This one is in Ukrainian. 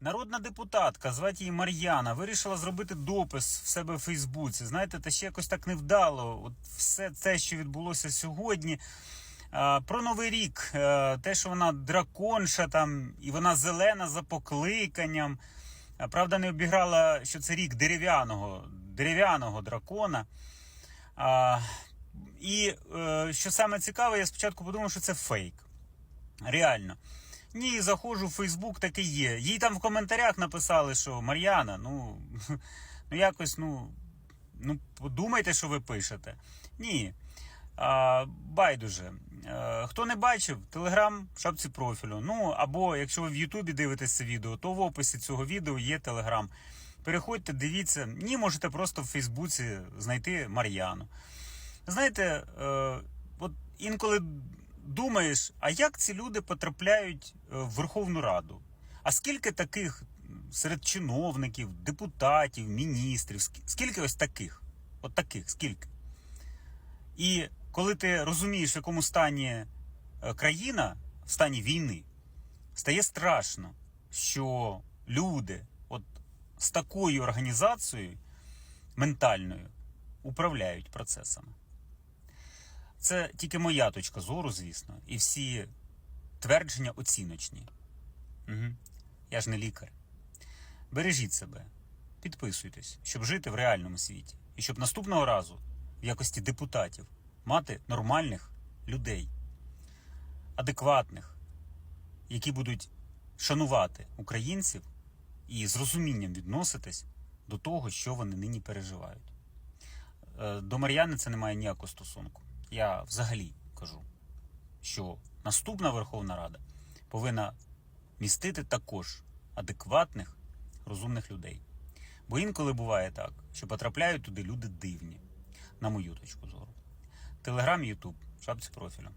Народна депутатка, звати її Мар'яна, вирішила зробити допис в себе в Фейсбуці. Знаєте, та ще якось так невдало. От все це, що відбулося сьогодні. Про Новий рік, е, те, що вона драконша там, і вона зелена за покликанням. Правда, не обіграла, що це рік дерев'яного, дерев'яного дракона. І е, що саме цікаве, я спочатку подумав, що це фейк. Реально. Ні, заходжу в Фейсбук, таке є. Їй там в коментарях написали, що Мар'яна, ну, ну якось, ну, ну, подумайте, що ви пишете. Ні. А, байдуже. Е, хто не бачив, телеграм в шапці профілю. Ну, або якщо ви в Ютубі дивитесь це відео, то в описі цього відео є телеграм. Переходьте, дивіться. Ні, можете просто в Фейсбуці знайти Мар'яну. Знаєте, е, от інколи думаєш, а як ці люди потрапляють е, в Верховну Раду? А скільки таких серед чиновників, депутатів, міністрів, скільки ось таких? От таких, скільки? І коли ти розумієш, в якому стані е, країна, в стані війни, стає страшно, що люди от з такою організацією ментальною управляють процесами. Це тільки моя точка зору, звісно, і всі твердження оціночні. Угу. Я ж не лікар. Бережіть себе, підписуйтесь, щоб жити в реальному світі. І щоб наступного разу, в якості депутатів, мати нормальних людей, адекватних, які будуть шанувати українців і з розумінням відноситись до того, що вони нині переживають. Е, До Мар'яни це не має ніякого стосунку. Я взагалі кажу, що наступна Верховна Рада повинна містити також адекватних, розумних людей. Бо інколи буває так, що потрапляють туди люди дивні, на мою точку зору. Телеграм, Ютуб, шапці профілю.